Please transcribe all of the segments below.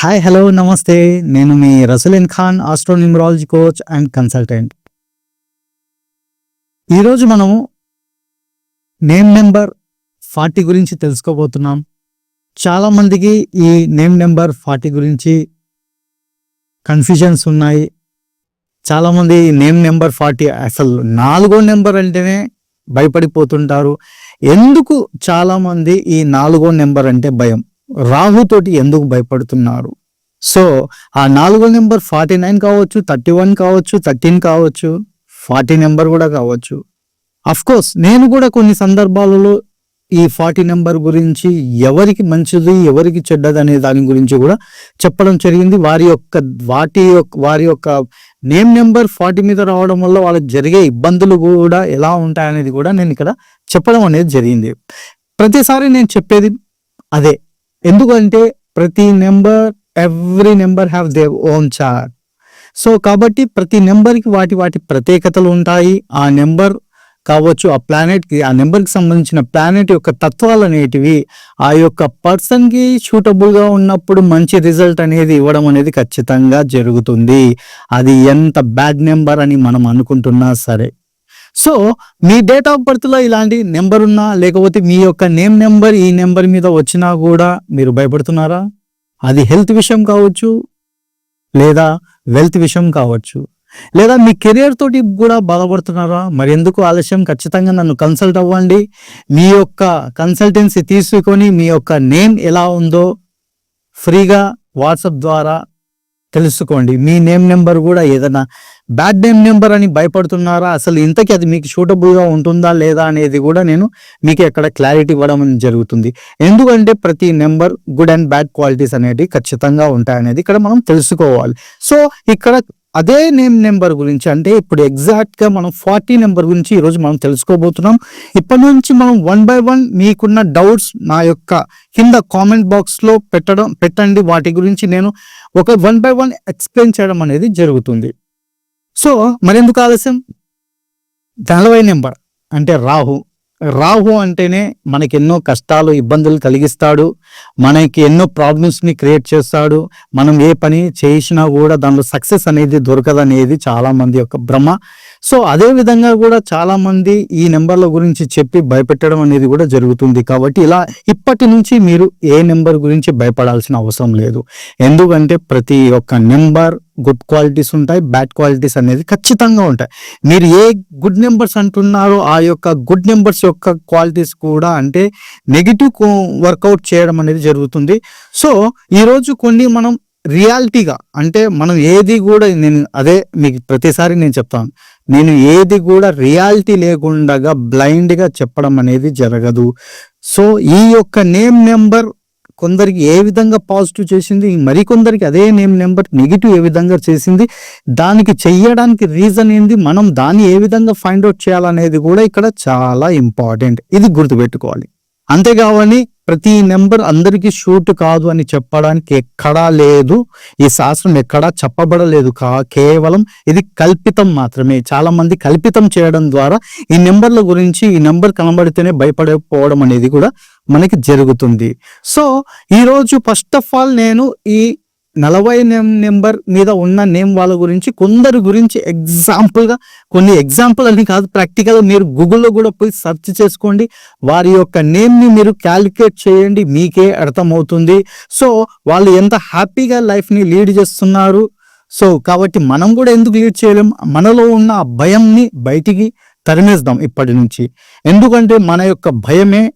Hi hello నమస్తే నేను మీ Roslin Khan astronumerology coach and consultant ఈరోజు మనము నేమ్ నెంబర్ ఫార్టీ గురించి తెలుసుకోబోతున్నాం. చాలా మందికి ఈ నేమ్ నెంబర్ ఫార్టీ గురించి కన్ఫ్యూజన్స్ ఉన్నాయి. చాలామంది నేమ్ నెంబర్ ఫార్టీ అసలు నాలుగో నెంబర్ అంటేనే భయపడిపోతుంటారు. ఎందుకు చాలామంది ఈ నాలుగో నెంబర్ అంటే భయం? రాహుతోటి ఎందుకు భయపడుతున్నారు? సో ఆ నాలుగో నెంబర్ ఫార్టీ నైన్ కావచ్చు థర్టీ వన్ కావచ్చు థర్టీన్ కావచ్చు ఫార్టీ నెంబర్ కూడా కావచ్చు. అఫ్ కోర్స్ నేను కూడా కొన్ని సందర్భాలలో ఈ ఫార్టీ నెంబర్ గురించి ఎవరికి మంచిది ఎవరికి చెడ్డది అనే దాని గురించి కూడా చెప్పడం జరిగింది. వారి యొక్క వాటి యొక్క వారి యొక్క నేమ్ నెంబర్ ఫార్టీ మీద రావడం వల్ల వాళ్ళకి జరిగే ఇబ్బందులు కూడా ఎలా ఉంటాయనేది కూడా నేను ఇక్కడ చెప్పడం అనేది జరిగింది. ప్రతిసారి నేను చెప్పేది అదే. ఎందుకంటే ప్రతి number every number have their own chart so కాబట్టి ప్రతి నెంబర్కి వాటి వాటి ప్రత్యేకతలు ఉంటాయి. ఆ నెంబర్ కావచ్చు ఆ ప్లానెట్కి ఆ నెంబర్కి సంబంధించిన ప్లానెట్ యొక్క తత్వాలు అనేటివి ఆ యొక్క పర్సన్కి సూటబుల్గా ఉన్నప్పుడు మంచి రిజల్ట్ అనేది ఇవ్వడం అనేది ఖచ్చితంగా జరుగుతుంది. అది ఎంత బ్యాడ్ నెంబర్ అని మనం అనుకుంటున్నా సరే. సో మీ డేట్ ఆఫ్ బర్త్లో ఇలాంటి నెంబర్ ఉన్నా లేకపోతే మీ యొక్క నేమ్ నెంబర్ ఈ నెంబర్ మీద వచ్చినా కూడా మీరు భయపడుతున్నారా? అది హెల్త్ విషయం కావచ్చు లేదా వెల్త్ విషయం కావచ్చు. లేదా మీ కెరియర్ తోటి కూడా బాధపడుతున్నారా? మరి ఎందుకు ఆలస్యం? ఖచ్చితంగా నన్ను కన్సల్ట్ అవ్వండి. మీ యొక్క కన్సల్టెన్సీ తీసుకొని మీ యొక్క నేమ్ ఎలా ఉందో ఫ్రీగా వాట్సాప్ ద్వారా తెలుసుకోండి. మీ నేమ్ నెంబర్ కూడా ఏదైనా బ్యాడ్ నేమ్ నెంబర్ అని భయపడుతున్నారా? అసలు ఇంతకీ అది మీకు సూటబుల్గా ఉంటుందా లేదా అనేది కూడా నేను మీకు ఎక్కడ క్లారిటీ ఇవ్వడం జరుగుతుంది. ఎందుకంటే ప్రతి number good and bad qualities అనేవి ఖచ్చితంగా ఉంటాయనేది ఇక్కడ మనం తెలుసుకోవాలి. సో ఇక్కడ అదే నేమ్ నెంబర్ గురించి అంటే ఇప్పుడు ఎగ్జాక్ట్గా మనం ఫార్టీ నెంబర్ గురించి ఈరోజు మనం తెలుసుకోబోతున్నాం. ఇప్పటి నుంచి మనం వన్ బై వన్ మీకున్న డౌట్స్ నా యొక్క కింద కామెంట్ బాక్స్లో పెట్టడం పెట్టండి. వాటి గురించి నేను ఒక వన్ బై వన్ ఎక్స్ప్లెయిన్ చేయడం అనేది జరుగుతుంది. సో మరెందుకు ఆలస్యం? నలభై నెంబర్ అంటే రాహు. రాహు అంటేనే మనకి ఎన్నో కష్టాలు ఇబ్బందులు కలిగిస్తాడు. మనకి ఎన్నో ప్రాబ్లమ్స్ని క్రియేట్ చేస్తాడు. మనం ఏ పని చేసినా కూడా దానిలో సక్సెస్ అనేది దొరకదనేది చాలామంది యొక్క భ్రమ. సో అదే విధంగా కూడా చాలామంది ఈ నెంబర్ల గురించి చెప్పి భయపెట్టడం అనేది కూడా జరుగుతుంది. కాబట్టి ఇలా ఇప్పటి నుంచి మీరు ఏ నెంబర్ గురించి భయపడాల్సిన అవసరం లేదు. ఎందుకంటే ప్రతి ఒక్క నెంబర్ గుడ్ క్వాలిటీస్ ఉంటాయి బ్యాడ్ క్వాలిటీస్ అనేది ఖచ్చితంగా ఉంటాయి. మీరు ఏ గుడ్ నెంబర్స్ అంటున్నారో ఆ యొక్క గుడ్ నెంబర్స్ యొక్క క్వాలిటీస్ కూడా అంటే నెగిటివ్ వర్కౌట్ చేయడం అనేది జరుగుతుంది. సో ఈరోజు కొన్ని మనం రియాలిటీగా అంటే మనం ఏది కూడా నేను అదే మీకు ప్రతిసారి నేను చెప్తాను. నేను ఏది కూడా రియాలిటీ లేకుండా బ్లైండ్గా చెప్పడం అనేది జరగదు. సో ఈ యొక్క నేమ్ నెంబర్ కొందరికి ఏ విధంగా పాజిటివ్ చేసింది మరికొందరికి అదే నేమ్ నెంబర్ నెగిటివ్ ఏ విధంగా చేసింది దానికి చెయ్యడానికి రీజన్ ఏంది మనం దాన్ని ఏ విధంగా ఫైండ్ అవుట్ చేయాలనేది కూడా ఇక్కడ చాలా ఇంపార్టెంట్. ఇది గుర్తుపెట్టుకోవాలి. అంతేకావని ప్రతి నెంబర్ అందరికీ షూట్ కాదు అని చెప్పడానికి ఎక్కడా లేదు ఈ శాస్త్రం ఎక్కడా చెప్పబడలేదు కా కేవలం ఇది కల్పితం మాత్రమే. చాలా మంది కల్పితం చేయడం ద్వారా ఈ నెంబర్ల గురించి ఈ నెంబర్ కనబడితేనే భయపడకపోవడం అనేది కూడా మనకి జరుగుతుంది. సో ఈరోజు ఫస్ట్ ఆఫ్ ఆల్ నేను ఈ నలభై నెంబర్ మీద ఉన్న నేమ్ వాళ్ళ గురించి కొందరు గురించి ఎగ్జాంపుల్గా కొన్ని ఎగ్జాంపుల్ అని కాదు ప్రాక్టికల్ మీరు గూగుల్లో కూడా పోయి సెర్చ్ చేసుకోండి. వారి యొక్క నేమ్ని మీరు క్యాలిక్యులేట్ చేయండి మీకే అర్థమవుతుంది. సో వాళ్ళు ఎంత హ్యాపీగా లైఫ్ని లీడ్ చేస్తున్నారు. సో కాబట్టి మనం కూడా ఎందుకు లీడ్ చేయలేం? మనలో ఉన్న ఆ భయంని బయటికి తరిమేద్దాం ఇప్పటి నుంచి. ఎందుకంటే మన యొక్క భయమే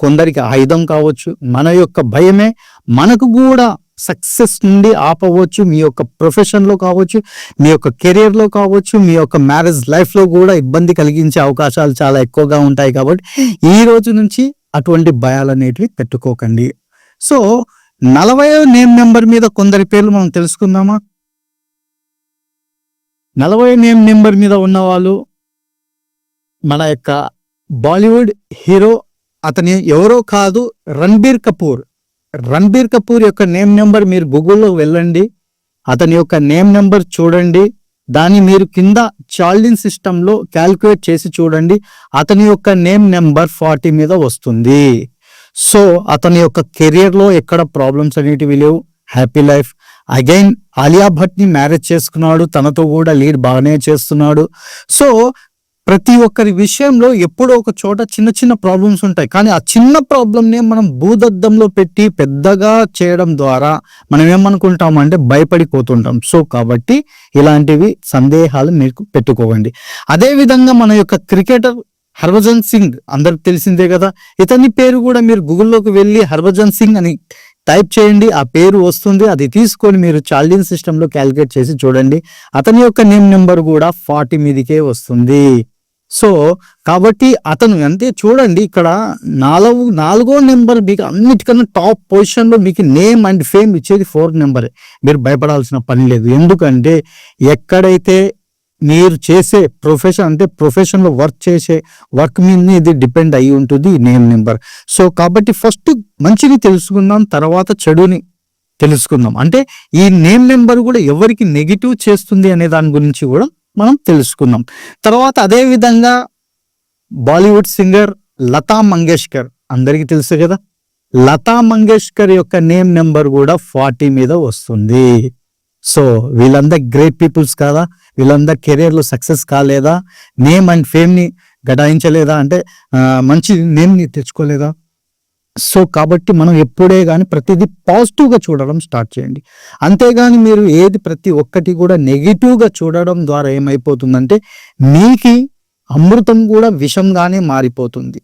కొందరికి ఆయుధం కావచ్చు మన యొక్క భయమే మనకు కూడా సక్సెస్ నుండి ఆపవచ్చు మీ యొక్క ప్రొఫెషన్లో కావచ్చు మీ యొక్క కెరియర్లో కావచ్చు మీ యొక్క మ్యారేజ్ లైఫ్లో కూడా ఇబ్బంది కలిగించే అవకాశాలు చాలా ఎక్కువగా ఉంటాయి కాబట్టి ఈ రోజు నుంచి అటువంటి భయాలు అనేటివి పెట్టుకోకండి. సో నలభై నేమ్ నెంబర్ మీద కొందరి పేర్లు మనం తెలుసుకుందామా? నలభై నేమ్ నెంబర్ మీద ఉన్న వాళ్ళు మన యొక్క బాలీవుడ్ హీరో అతని ఎవరో కాదు రణబీర్ కపూర్. రణబీర్ కపూర్ యొక్క నేమ్ నెంబర్ మీరు గూగుల్లో వెళ్ళండి. అతని యొక్క నేమ్ నెంబర్ చూడండి. దాన్ని మీరు కింద చార్లిన్ సిస్టంలో క్యాల్కులేట్ చేసి చూడండి. అతని యొక్క నేమ్ నెంబర్ ఫార్టీ మీద వస్తుంది. సో అతని యొక్క కెరియర్లో ఎక్కడ ప్రాబ్లమ్స్ అనేటివి లేవు. Happy life. అగైన్ ఆలియా భట్ని మ్యారేజ్ చేసుకున్నాడు. తనతో కూడా లీడ్ బాగానే చేస్తున్నాడు. సో ప్రతి ఒక్కరి విషయంలో ఎప్పుడో ఒక చోట చిన్న చిన్న ప్రాబ్లమ్స్ ఉంటాయి. కానీ ఆ చిన్న ప్రాబ్లమ్నే మనం భూదద్దంలో పెట్టి పెద్దగా చేయడం ద్వారా మనం ఏమనుకుంటాం అంటే భయపడిపోతుంటాం. సో కాబట్టి ఇలాంటివి సందేహాలు మీకు పెట్టుకోవండి. అదే విధంగా మన యొక్క క్రికెటర్ హర్భజన్ సింగ్ అందరికి తెలిసిందే కదా ఇతని పేరు కూడా మీరు గూగుల్లోకి వెళ్ళి హర్భజన్ సింగ్ అని టైప్ చేయండి. ఆ పేరు వస్తుంది అది తీసుకొని మీరు చాలింగ్ సిస్టంలో క్యాలిక్యులేట్ చేసి చూడండి. అతని యొక్క నేమ్ నెంబర్ కూడా ఫార్టీ మీదికే వస్తుంది. సో కాబట్టి అతను అంటే చూడండి ఇక్కడ నాలుగు నాలుగో నెంబర్ మీకు అన్నిటికన్నా టాప్ పొజిషన్లో మీకు నేమ్ అండ్ ఫేమ్ ఇచ్చేది ఫోర్త్ నెంబర్. మీరు భయపడాల్సిన పని లేదు. ఎందుకంటే ఎక్కడైతే మీరు చేసే ప్రొఫెషన్ అంటే ప్రొఫెషన్లో వర్క్ చేసే వర్క్ మీద ఇది డిపెండ్ అయి ఉంటుంది నేమ్ నెంబర్. సో కాబట్టి ఫస్ట్ మంచిని తెలుసుకుందాం తర్వాత చెడుని తెలుసుకుందాం. అంటే ఈ నేమ్ నెంబర్ కూడా ఎవరికి నెగిటివ్ చేస్తుంది అనే దాని గురించి కూడా మనం తెలుసుకుందాం. తర్వాత అదే విధంగా బాలీవుడ్ సింగర్ లతా మంగేష్కర్ అందరికీ తెలుసు కదా? లతా మంగేష్కర్ యొక్క నేమ్ నెంబర్ కూడా ఫార్టీ మీద వస్తుంది. సో వీళ్ళందరూ గ్రేట్ పీపుల్స్ కాదా? వీళ్ళందరూ కెరీర్లో సక్సెస్ కాలేదా? నేమ్ అండ్ ఫేమ్ని గడాయించలేదా అంటే మంచి నేమ్ని తెచ్చుకోలేదా? సో కాబట్టి మనం ఎప్పుడే కానీ ప్రతిదీ పాజిటివ్గా చూడడం స్టార్ట్ చేయండి. అంతేగాని మీరు ఏది ప్రతి ఒక్కటి కూడా నెగిటివ్గా చూడడం ద్వారా ఏమైపోతుందంటే మీకి అమృతం కూడా విషంగానే మారిపోతుంది.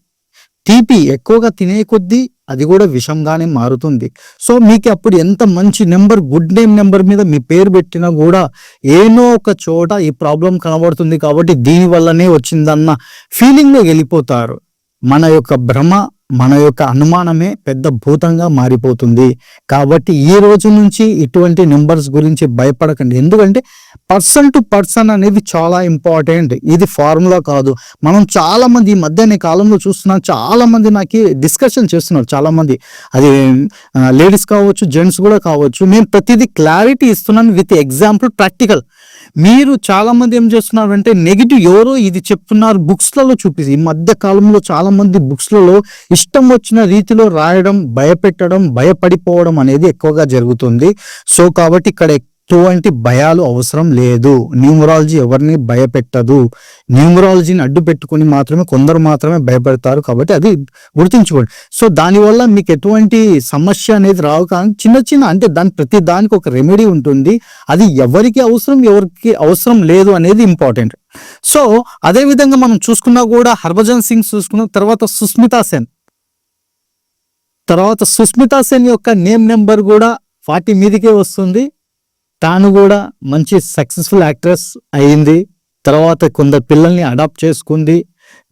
తీపి ఎక్కువగా తినే కొద్దీ అది కూడా విషంగానే మారుతుంది. సో మీకు అప్పుడు ఎంత మంచి నెంబర్ గుడ్ నేమ్ నెంబర్ మీద మీ పేరు పెట్టినా కూడా ఏనో ఒక చోట ఈ ప్రాబ్లం కనబడుతుంది కాబట్టి దీని వల్లనే వచ్చిందన్న ఫీలింగ్లో వెళ్ళిపోతారు. మన యొక్క భ్రమ మన యొక్క అనుమానమే పెద్ద భూతంగా మారిపోతుంది. కాబట్టి ఈ రోజు నుంచి ఇటువంటి నెంబర్స్ గురించి భయపడకండి. ఎందుకంటే పర్సన్ టు పర్సన్ అనేది చాలా ఇంపార్టెంట్ ఇది ఫార్ములా కాదు. మనం చాలామంది ఈ మధ్య కాలంలో చూస్తున్నాం చాలామంది నాకు డిస్కషన్ చేస్తున్నారు చాలామంది. అది లేడీస్ కావచ్చు జెంట్స్ కూడా కావచ్చు. నేను ప్రతిదీ క్లారిటీ ఇస్తున్నాను విత్ ఎగ్జాంపుల్ ప్రాక్టికల్ మీరు చాలా మంది ఏం చేస్తున్నారు అంటే నెగిటివ్ ఎవరో ఇది చెప్తున్నారు బుక్స్లలో చూపిసి ఈ మధ్య కాలంలో చాలా మంది బుక్స్లలో ఇష్టం వచ్చిన రీతిలో రాయడం భయపెట్టడం భయపడిపోవడం అనేది ఎక్కువగా జరుగుతుంది. సో కాబట్టి ఇక్కడ ఎటువంటి భయాలు అవసరం లేదు. న్యూమరాలజీ ఎవరిని భయపెట్టదు. న్యూమరాలజీని అడ్డు పెట్టుకుని మాత్రమే కొందరు మాత్రమే భయపెడతారు కాబట్టి అది గుర్తుంచుకోండి. సో దానివల్ల మీకు ఎటువంటి సమస్య అనేది రావు కానీ చిన్న చిన్న అంటే దాని ప్రతి దానికి ఒక రెమెడీ ఉంటుంది. అది ఎవరికి అవసరం ఎవరికి అవసరం లేదు అనేది ఇంపార్టెంట్. సో అదే విధంగా మనం చూసుకున్నా కూడా హర్భజన్ సింగ్ చూసుకున్న తర్వాత సుస్మితా సేన్. తర్వాత సుస్మితా సేన్ యొక్క నేమ్ నెంబర్ కూడా ఫార్టీ మీదకే వస్తుంది. తాను కూడా మంచి సక్సెస్ఫుల్ యాక్ట్రెస్ అయింది. తర్వాత కొందరు పిల్లల్ని అడాప్ట్ చేసుకుంది.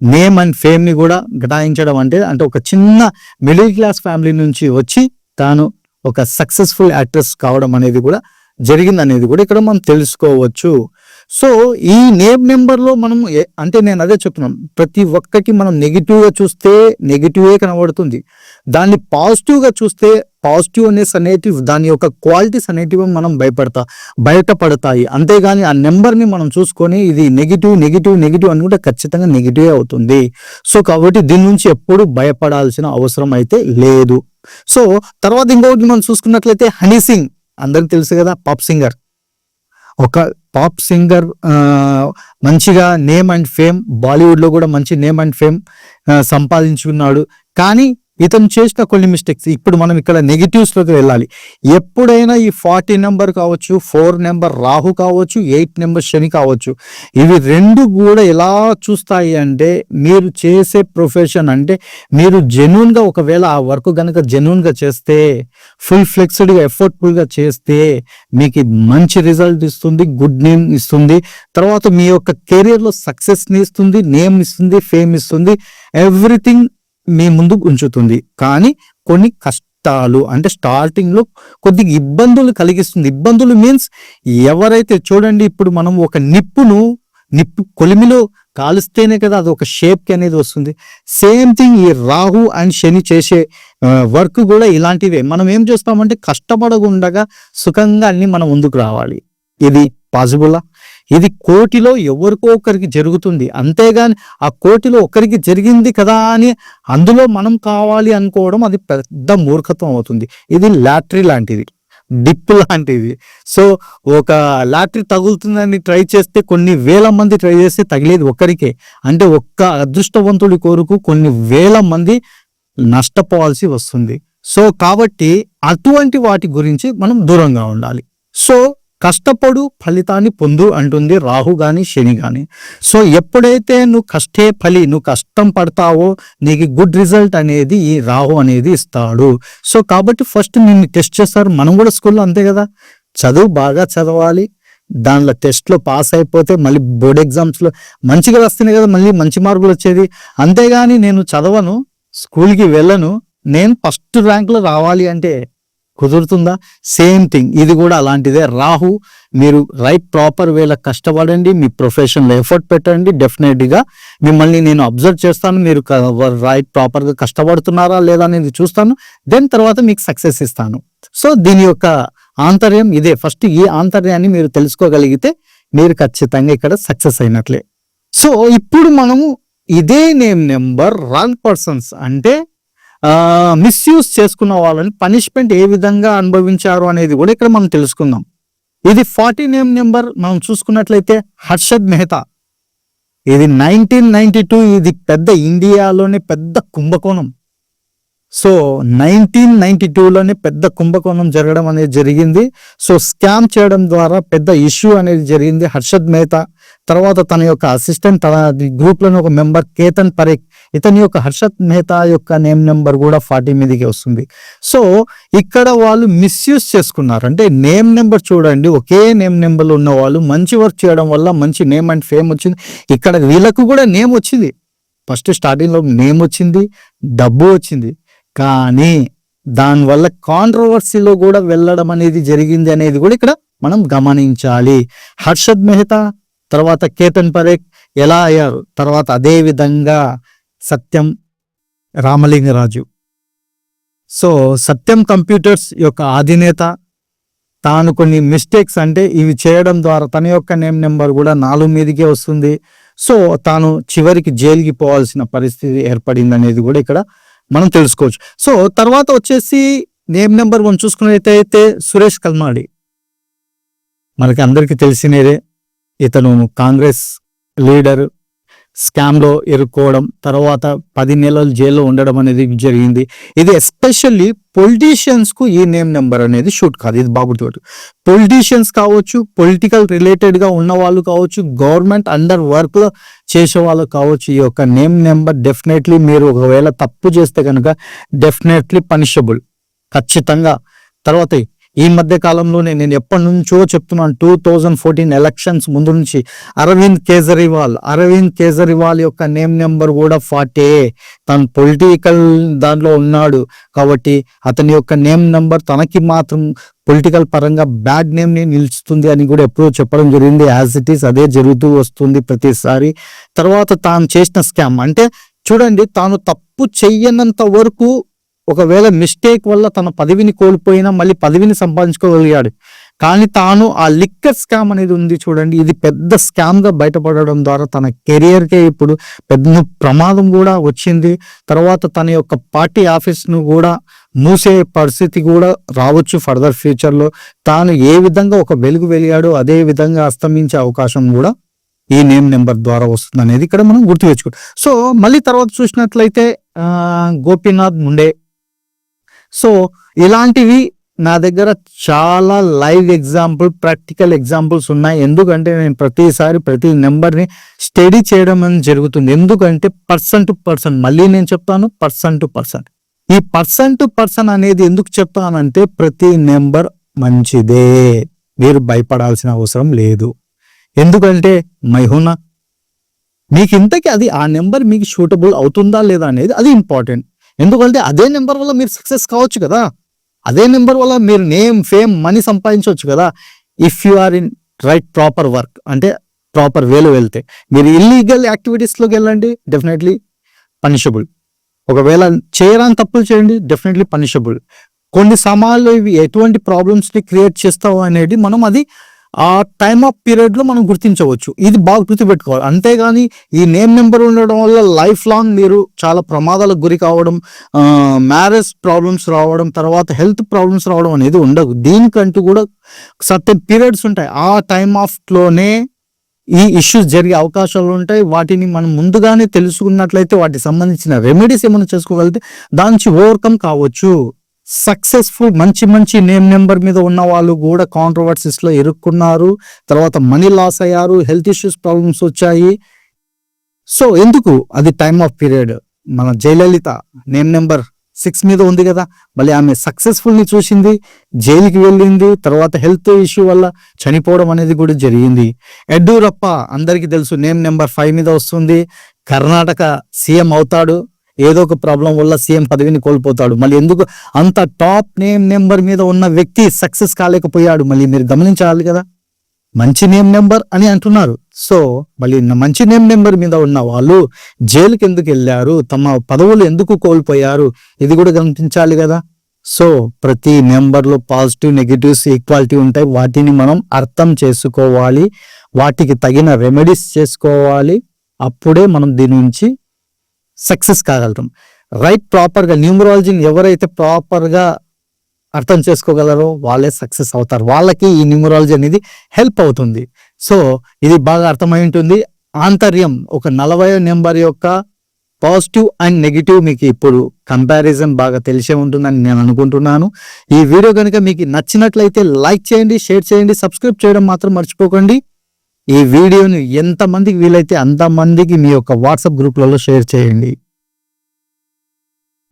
నేమ్ అండ్ ఫేమ్ని కూడా గటాయించడం అంటే అంటే ఒక చిన్న మిడిల్ క్లాస్ ఫ్యామిలీ నుంచి వచ్చి తాను ఒక సక్సెస్ఫుల్ యాక్ట్రెస్ కావడం అనేది కూడా జరిగింది అనేది కూడా ఇక్కడ మనం తెలుసుకోవచ్చు. సో ఈ నేమ్ నెంబర్లో మనం అంటే నేను అదే చెప్తున్నాను. ప్రతి ఒక్కటి మనం నెగిటివ్గా చూస్తే నెగిటివే కనబడుతుంది. దాన్ని పాజిటివ్గా చూస్తే పాజిటివ్నెస్ అనేటివ్ దాని యొక్క క్వాలిటీస్ అనేటివి మనం భయపడతా బయటపడతాయి. అంతేగాని ఆ నెంబర్ని మనం చూసుకొని ఇది నెగిటివ్ నెగిటివ్ నెగిటివ్ అనుకుంటే ఖచ్చితంగా నెగిటివ్ అవుతుంది. సో కాబట్టి దీని నుంచి ఎప్పుడు భయపడాల్సిన అవసరం అయితే లేదు. సో తర్వాత ఇంకొకటి మనం చూసుకున్నట్లయితే హనీ సింగ్. అందరికి తెలుసు కదా పాప్ సింగర్. ఒక పాప్ సింగర్ మంచిగా నేమ్ అండ్ ఫేమ్ బాలీవుడ్లో కూడా మంచి నేమ్ అండ్ ఫేమ్ సంపాదించుకున్నాడు. కానీ ఇతను చేసిన కొన్ని మిస్టేక్స్ ఇప్పుడు మనం ఇక్కడ నెగిటివ్స్లోకి వెళ్ళాలి. ఎప్పుడైనా ఈ ఫార్టీ నెంబర్ కావచ్చు ఫోర్ నెంబర్ రాహు కావచ్చు ఎయిట్ నెంబర్ శని కావచ్చు ఇవి రెండు కూడా ఎలా చూస్తాయి అంటే మీరు చేసే ప్రొఫెషన్ అంటే మీరు జెన్యున్గా ఒకవేళ ఆ వర్క్ కనుక జెన్యున్గా చేస్తే ఫుల్ ఫ్లెక్స్డ్ ఎఫర్ట్ఫుల్గా చేస్తే మీకు మంచి రిజల్ట్ ఇస్తుంది గుడ్ నేమ్ ఇస్తుంది. తర్వాత మీ యొక్క కెరియర్లో సక్సెస్ని ఇస్తుంది నేమ్ ఇస్తుంది ఫేమ్ ఇస్తుంది. ఎవ్రీథింగ్ మీ ముందు ఉంచుతుంది. కానీ కొన్ని కష్టాలు అంటే స్టార్టింగ్లో కొద్దిగా ఇబ్బందులు కలిగిస్తుంది. ఇబ్బందులు మీన్స్ ఎవరైతే చూడండి ఇప్పుడు మనం ఒక నిప్పును నిప్పు కొలిమిలో కాలుస్తేనే కదా అది ఒక షేప్కి అనేది వస్తుంది. సేమ్ థింగ్ ఈ రాహు అండ్ శని చేసే వర్క్ కూడా ఇలాంటివే. మనం ఏం చేస్తామంటే కష్టపడకుండా సుఖంగా అన్ని మనం ముందుకు రావాలి. ఇది పాసిబుల్లా ఇది కోటిలో ఎవరికో ఒకరికి జరుగుతుంది. అంతేగాని ఆ కోటిలో ఒకరికి జరిగింది కదా అని అందులో మనం కావాలి అనుకోవడం అది పెద్ద మూర్ఖత్వం అవుతుంది. ఇది లాటరీ లాంటిది. డిప్ లాంటిది. సో ఒక లాటరీ తగులుతుందని ట్రై చేస్తే కొన్ని వేల మంది ట్రై చేస్తే తగిలేది ఒక్కరికే అంటే ఒక్క అదృష్టవంతుడి కొరకు కొన్ని వేల మంది నష్టపోవాల్సి వస్తుంది. సో కాబట్టి అటువంటి వాటి గురించి మనం దూరంగా ఉండాలి. సో కష్టపడు ఫలితాన్ని పొందు అంటుంది రాహు గాని శని గాని. సో ఎప్పుడైతే నువ్వు కష్టే ఫలి నువ్వు కష్టం పడతావో నీకు గుడ్ రిజల్ట్ అనేది ఈ రాహు అనేది ఇస్తాడు. సో కాబట్టి ఫస్ట్ నిన్ను టెస్ట్ చేస్తారు. మనం కూడా స్కూల్లో అంతే కదా. చదువు బాగా చదవాలి. దానిలో టెస్ట్లో పాస్ అయిపోతే మళ్ళీ బోర్డ్ ఎగ్జామ్స్లో మంచిగా వస్తున్నాయి కదా మళ్ళీ మంచి మార్కులు వచ్చేది. అంతేగాని నేను చదవను స్కూల్కి వెళ్ళను నేను ఫస్ట్ ర్యాంక్లో రావాలి అంటే కుదురుతుందా? సేమ్ థింగ్ ఇది కూడా అలాంటిదే. రాహు మీరు రైట్ ప్రాపర్ వేళ కష్టపడండి మీ ప్రొఫెషన్లో ఎఫర్ట్ పెట్టండి డెఫినెట్గా మిమ్మల్ని నేను అబ్జర్వ్ చేస్తాను మీరు రైట్ ప్రాపర్గా కష్టపడుతున్నారా లేదా అనేది చూస్తాను దెన్ తర్వాత మీకు సక్సెస్ ఇస్తాను. సో దీని యొక్క ఆంతర్యం ఇదే. ఫస్ట్ ఈ ఆంతర్యాన్ని మీరు తెలుసుకోగలిగితే మీరు ఖచ్చితంగా ఇక్కడ సక్సెస్ అయినట్లే. సో ఇప్పుడు మనము ఇదే నేమ్ నెంబర్ రాంగ్ పర్సన్స్ అంటే మిస్యూజ్ చేసుకున్న వాళ్ళని పనిష్మెంట్ ఏ విధంగా అనుభవించారు అనేది కూడా ఇక్కడ మనం తెలుసుకుందాం. ఇది ఫార్టీ నేమ్ నెంబర్ మనం చూసుకున్నట్లయితే హర్షద్ మెహతా. ఇది నైన్టీన్ నైన్టీ టూ ఇది పెద్ద ఇండియాలోనే పెద్ద కుంభకోణం. సో నైన్టీన్ నైన్టీ టూలోనే పెద్ద కుంభకోణం జరగడం అనేది జరిగింది. సో స్కామ్ చేయడం ద్వారా పెద్ద ఇష్యూ అనేది జరిగింది హర్షద్ మెహతా. తర్వాత తన యొక్క అసిస్టెంట్ తన గ్రూప్లోని ఒక మెంబర్ కేతన్ పరేక్ ఇతని యొక్క హర్షద్ మెహతా యొక్క నేమ్ నెంబర్ కూడా ఫార్టీ మీదకి వస్తుంది. సో ఇక్కడ వాళ్ళు మిస్యూజ్ చేసుకున్నారు. అంటే నేమ్ నెంబర్ చూడండి ఒకే నేమ్ నెంబర్లో ఉన్న వాళ్ళు మంచి వర్క్ చేయడం వల్ల మంచి నేమ్ అండ్ ఫేమ్ వచ్చింది. ఇక్కడ వీళ్ళకు కూడా నేమ్ వచ్చింది. ఫస్ట్ స్టార్టింగ్లో నేమ్ వచ్చింది డబ్బు వచ్చింది. కానీ దానివల్ల కాంట్రవర్సీలో కూడా వెళ్ళడం అనేది జరిగింది అనేది కూడా ఇక్కడ మనం గమనించాలి. హర్షద్ మెహతా తర్వాత కేతన్ పరేఖ్ ఎలా అయ్యారు? తర్వాత అదే విధంగా సత్యం రామలింగరాజు. సో సత్యం కంప్యూటర్స్ యొక్క అధినేత తాను కొన్ని మిస్టేక్స్ అంటే ఇవి చేయడం ద్వారా తన యొక్క నేమ్ నెంబర్ కూడా నాలుగు మీదకే వస్తుంది. సో తాను చివరికి జైలుకి పోవాల్సిన పరిస్థితి ఏర్పడింది అనేది కూడా ఇక్కడ మనం తెలుసుకోవచ్చు. సో తర్వాత వచ్చేసి నేమ్ నెంబర్ వన్ చూసుకున్నట్లయితే సురేష్ కల్మాడి. మనకి అందరికీ తెలిసినదే ఇతను కాంగ్రెస్ లీడర్. స్కామ్లో ఇరుక్కోవడం తర్వాత పది నెలలు జైల్లో ఉండడం అనేది జరిగింది. ఇది ఎస్పెషల్లీ పొలిటీషియన్స్కు ఈ నేమ్ నెంబర్ అనేది షూట్ కాదు. ఇది బాగుతోటి పొలిటీషియన్స్ కావచ్చు పొలిటికల్ రిలేటెడ్గా ఉన్న వాళ్ళు కావచ్చు గవర్నమెంట్ అండర్ వర్క్లో చేసే వాళ్ళు కావచ్చు ఈ యొక్క నేమ్ నెంబర్ డెఫినెట్లీ మీరు ఒకవేళ తప్పు చేస్తే కనుక డెఫినెట్లీ పనిషబుల్. ఖచ్చితంగా. తర్వాత ఈ మధ్య కాలంలోనే నేను ఎప్పటి నుంచో చెప్తున్నాను టూ థౌజండ్ ఫోర్టీన్ ఎలక్షన్స్ ముందు నుంచి అరవింద్ కేజ్రీవాల్ అరవింద్ కేజ్రీవాల్ యొక్క నేమ్ నెంబర్ కూడా ఫార్టీ తను పొలిటికల్ దాంట్లో ఉన్నాడు కాబట్టి అతని యొక్క నేమ్ నెంబర్ తనకి మాత్రం పొలిటికల్ పరంగా బ్యాడ్ నేమ్ని నిలుస్తుంది అని కూడా ఎప్పుడో చెప్పడం జరిగింది. యాజ్ ఇట్ ఈస్ అదే జరుగుతూ వస్తుంది ప్రతిసారి. తర్వాత తాను చేసిన స్కామ్ అంటే చూడండి తాను తప్పు చెయ్యనంత వరకు ఒకవేళ మిస్టేక్ వల్ల తన పదవిని కోల్పోయినా మళ్ళీ పదవిని సంపాదించుకోగలిగాడు. కానీ తాను ఆ లిక్కర్ స్కామ్ అనేది ఉంది చూడండి. ఇది పెద్ద స్కామ్గా బయటపడడం ద్వారా తన కెరియర్కే ఇప్పుడు పెద్ద ప్రమాదం కూడా వచ్చింది. తర్వాత తన యొక్క పార్టీ ఆఫీస్ను కూడా మూసే పరిస్థితి కూడా రావచ్చు ఫర్దర్ ఫ్యూచర్లో. తాను ఏ విధంగా ఒక వెలుగు వెలిగాడో అదే విధంగా అస్తమించే అవకాశం కూడా ఈ నేమ్ నెంబర్ ద్వారా వస్తుంది అనేది ఇక్కడ మనం గుర్తు తెచ్చుకోవాలి సో మళ్ళీ తర్వాత చూసినట్లయితే గోపీనాథ్ ముండే సో ఇలాంటివి నా దగ్గర చాలా లైవ్ ఎగ్జాంపుల్ ప్రాక్టికల్ ఎగ్జాంపుల్స్ ఉన్నాయి. ఎందుకంటే నేను ప్రతిసారి ప్రతి నెంబర్ని స్టడీ చేయడం అనేది జరుగుతుంది. ఎందుకంటే పర్సన్ టు పర్సన్ మళ్ళీ నేను చెప్తాను పర్సన్ టు పర్సన్. ఈ పర్సన్ టు పర్సన్ అనేది ఎందుకు చెప్తానంటే ప్రతి నెంబర్ మంచిదే. మీరు భయపడాల్సిన అవసరం లేదు. ఎందుకంటే మైహునా మీకు ఇంతకీ అది ఆ నెంబర్ మీకు షూటబుల్ అవుతుందా లేదా అనేది అది ఇంపార్టెంట్. ఎందుకంటే అదే నెంబర్ వల్ల మీరు సక్సెస్ కావచ్చు కదా. అదే నెంబర్ వల్ల మీరు నేమ్ ఫేమ్ మనీ సంపాదించవచ్చు కదా. If you are in right proper work అంటే ప్రాపర్ వేలో వెళ్తే. మీరు ఇల్లీగల్ యాక్టివిటీస్లోకి వెళ్ళండి డెఫినెట్లీ పనిషబుల్ ఒకవేళ చేయరాని తప్పులు చేయండి డెఫినెట్లీ పనిషబుల్ కొన్ని సమయాల్లో ఇవి ఎటువంటి ప్రాబ్లమ్స్ని క్రియేట్ చేస్తావు అనేది మనం అది ఆ టైమ్ ఆఫ్ పీరియడ్లో మనం గుర్తించవచ్చు. ఇది బాగా గుర్తుపెట్టుకోవాలి. అంతేగాని ఈ నేమ్ నెంబర్ ఉండడం వల్ల లైఫ్ లాంగ్ మీరు చాలా ప్రమాదాలకు గురి కావడం మ్యారేజ్ ప్రాబ్లమ్స్ రావడం తర్వాత హెల్త్ ప్రాబ్లమ్స్ రావడం అనేది ఉండదు. దీనికంటూ కూడా సర్టెన్ పీరియడ్స్ ఉంటాయి. ఆ టైమ్ ఆఫ్లోనే ఈ ఇష్యూస్ జరిగే అవకాశాలు ఉంటాయి. వాటిని మనం ముందుగానే తెలుసుకున్నట్లయితే వాటికి సంబంధించిన రెమెడీస్ ఏమైనా చేసుకోగలిగితే దాని నుంచి ఓవర్కమ్ కావచ్చు. సక్సెస్ఫుల్ మంచి మంచి నేమ్ నెంబర్ మీద ఉన్న వాళ్ళు కూడా కాంట్రవర్సీస్లో ఇరుక్కున్నారు. తర్వాత మనీ లాస్ అయ్యారు హెల్త్ ఇష్యూస్ ప్రాబ్లమ్స్ వచ్చాయి. సో ఎందుకు? అది టైమ్ ఆఫ్ పీరియడ్ మన జయలలిత నేమ్ నెంబర్ సిక్స్ మీద ఉంది కదా. మళ్ళీ ఆమె సక్సెస్ఫుల్ని చూసింది జైలుకి వెళ్ళింది తర్వాత హెల్త్ ఇష్యూ వల్ల చనిపోవడం అనేది కూడా జరిగింది. యడ్యూరప్ప అందరికీ తెలుసు నేమ్ నెంబర్ ఫైవ్ మీద వస్తుంది. కర్ణాటక సీఎం అవుతాడు. ఏదో ఒక ప్రాబ్లం వల్ల సీఎం పదవిని కోల్పోతాడు. మళ్ళీ ఎందుకు అంత టాప్ నేమ్ నెంబర్ మీద ఉన్న వ్యక్తి సక్సెస్ కాలేకపోయాడు. మళ్ళీ మీరు గమనించాలి కదా. మంచి నేమ్ నెంబర్ అని అంటున్నారు. సో మళ్ళీ మంచి నేమ్ నెంబర్ మీద ఉన్న వాళ్ళు జైలుకి ఎందుకు వెళ్ళారు? తమ పదవులు ఎందుకు కోల్పోయారు? ఇది కూడా గమనించాలి కదా. సో ప్రతి నెంబర్లో పాజిటివ్ నెగిటివ్స్ ఈక్వాలిటీ ఉంటాయి. వాటిని మనం అర్థం చేసుకోవాలి. వాటికి తగిన రెమెడీస్ చేసుకోవాలి. అప్పుడే మనం దీని నుంచి సక్సెస్ కాగలుగుతాం రైట్ ప్రాపర్గా న్యూమరాలజీని ఎవరైతే ప్రాపర్గా అర్థం చేసుకోగలరో వాళ్ళే సక్సెస్ అవుతారు. వాళ్ళకి ఈ న్యూమరాలజీ అనేది హెల్ప్ అవుతుంది. సో ఇది బాగా అర్థమై ఉంటుంది. ఆంతర్యం ఒక నలభై నెంబర్ యొక్క పాజిటివ్ అండ్ నెగిటివ్ మీకు ఇప్పుడు కంపారిజన్ బాగా తెలిసే ఉంటుందని నేను అనుకుంటున్నాను. ఈ వీడియో కనుక మీకు నచ్చినట్లయితే లైక్ చేయండి షేర్ చేయండి సబ్స్క్రైబ్ చేయడం మాత్రం మర్చిపోకండి. ఈ వీడియోని ఎంతమందికి వీలైతే అంతమందికి మీ యొక్క వాట్సాప్ గ్రూప్లలో షేర్ చేయండి.